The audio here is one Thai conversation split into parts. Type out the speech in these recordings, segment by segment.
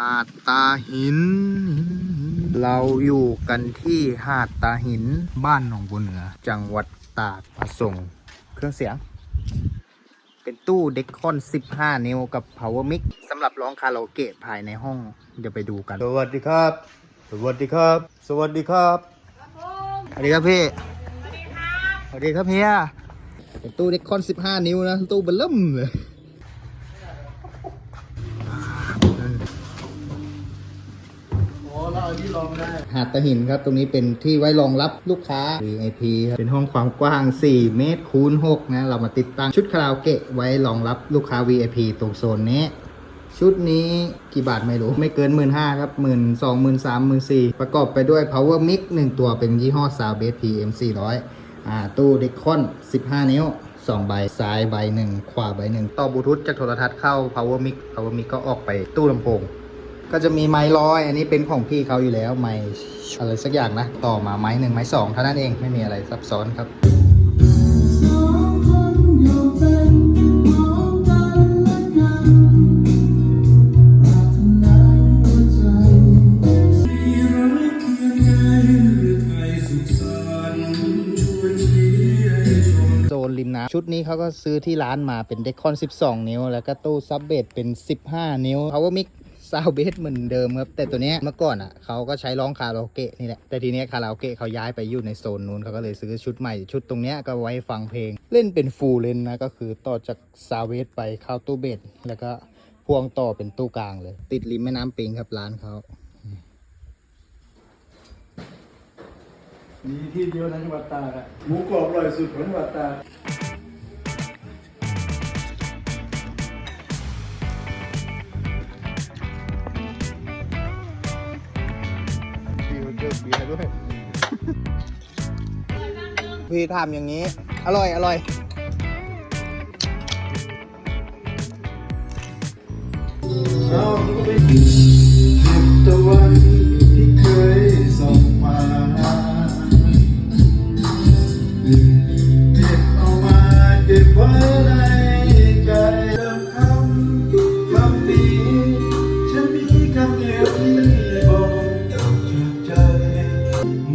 หาดตาหิน เราอยู่กันที่หาดตาหินบ้านหนองบัวเหนือ จังหวัดตากมาส่งเครื่องเสียง เป็นตู้เด็กคอน 15 นิ้วกับ power mic สำหรับร้องคาราโอเกะภายในห้อง เดี๋ยวไปดูกัน สวัสดีครับ สวัสดีครับ สวัสดีครับสวัสดีครับพี่ สวัสดีครับเฮียเป็นตู้เด็กคอน 15 นิ้วนะ ตู้เบลเริ่มเลย หาดตะหินครับ ตรงนี้เป็นที่ไว้รองรับลูกค้า VIP ครับเป็นห้องความกว้าง 4 เมตรคูณ6นะ เรามาติดตั้งชุดคาราโอเกะไว้รองรับลูกค้า VIP ตรงโซนนี้ ชุดนี้กี่บาทไม่รู้ ไม่เกิน 1 5ื่นครับหมื่นสองหมื่นสามหมื่นสี่ประกอบไปด้วย power mic 1ตัวเป็นยี่ห้อ Soundbase PM 400อ่าตู้เด็กคอน 15 นิ้ว2ใบซ้ายใบหนึ่งขวาใบหนึ่งต่อบลูทูธจากโทรทัศน์เข้า power mic power mic ก็ออกไปตู้ลำโพง ก็จะมีไม้ลอย อันนี้เป็นของพี่เขาอยู่แล้ว ไม้อะไรสักอย่างนะ ต่อมาไม้หนึ่งไม้สองเท่านั้นเอง ไม่มีอะไรซับซ้อนครับโซนริมน้ำชุดนี้เขาก็ซื้อที่ร้านมาเป็นเดคอน 12 นิ้ว แล้วก็ตู้ซับเบสเป็น 15 นิ้ว power mic ซาวเบสเหมือนเดิมครับ แต่ตัวเนี้ยเมื่อก่อนอะเขาก็ใช้ร้องคาราโอเกะนี่แหละ แต่ทีเนี้ยคาราโอเกะเขาย้ายไปอยู่ในโซนนู้นเขาก็เลยซื้อชุดใหม่ ชุดตรงเนี้ยก็ไว้ฟังเพลง เล่นเป็นฟูลเลนนะก็คือต่อจากซาวเบสไปเข้าตู้เบสแล้วก็พ่วงต่อเป็นตู้กลางเลย ติดริมแม่น้ำปิงครับร้านเขามีที่เดียวในจังหวัดตากอะหมูกรอบอร่อยสุดของจังหวัดตาก กิดเบียร์ด้วยพี่ทำอย่างนี้ อร่อย อร่อยเราเป็นเด็กตะวัน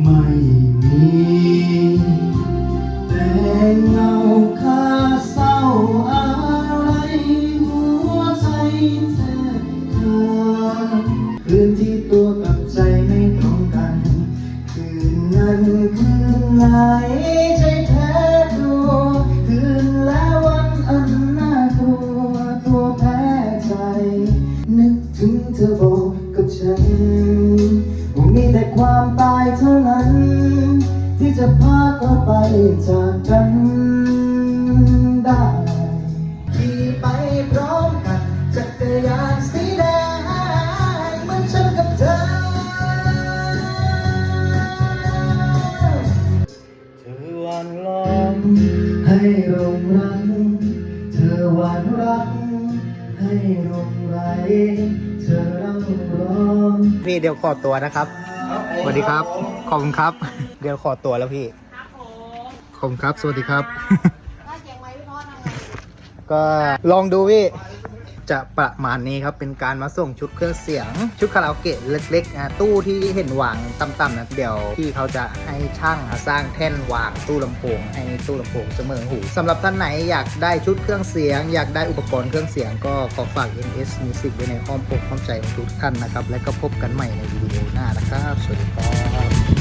ไม่มี แต่เงาคาเศร้าอะไรหัวใจแทบขาดคืนที่ตัวกับใจไม่ตรงกัน คืนนั้นคืนไหน จะพาเราไปจากกันได้ ขี่ไปพร้อมกันจักรยานสีแดงเหมือนฉันกับเธอ เธอหวันลองให้หลงรัก เธอหวันรัก ให้หลงไหลเธอร่ำร้อง พี่เดี๋ยวขอตัวนะครับ สวัสดีครับ ขอบคุณครับ เดี๋ยวขอตัวแล้วพี่ ครับผมขอบคุณครับ สวัสดีครับ ถ้าเก่งไว้พี่พ่อทำไง ก็ลองดูพี่ จะประมาณนี้ครับ เป็นการมาส่งชุดเครื่องเสียง ชุดคาราโอเกะเล็กๆอะตู้ที่เห็นวางต่ำๆนะเดี๋ยวพี่เขาจะให้ช่างสร้างแท่นวางตู้ลำโพงให้ตู้ลำโพงเสมอหูสำหรับท่านไหนอยากได้ชุดเครื่องเสียง อยากได้อุปกรณ์เครื่องเสียงก็ขอฝาก NS Music ไว้ในอ้อมอกอ้อมใจของทุกท่านนะครับ และก็พบกันใหม่ในวิดีโอหน้านะครับ สวัสดีครับ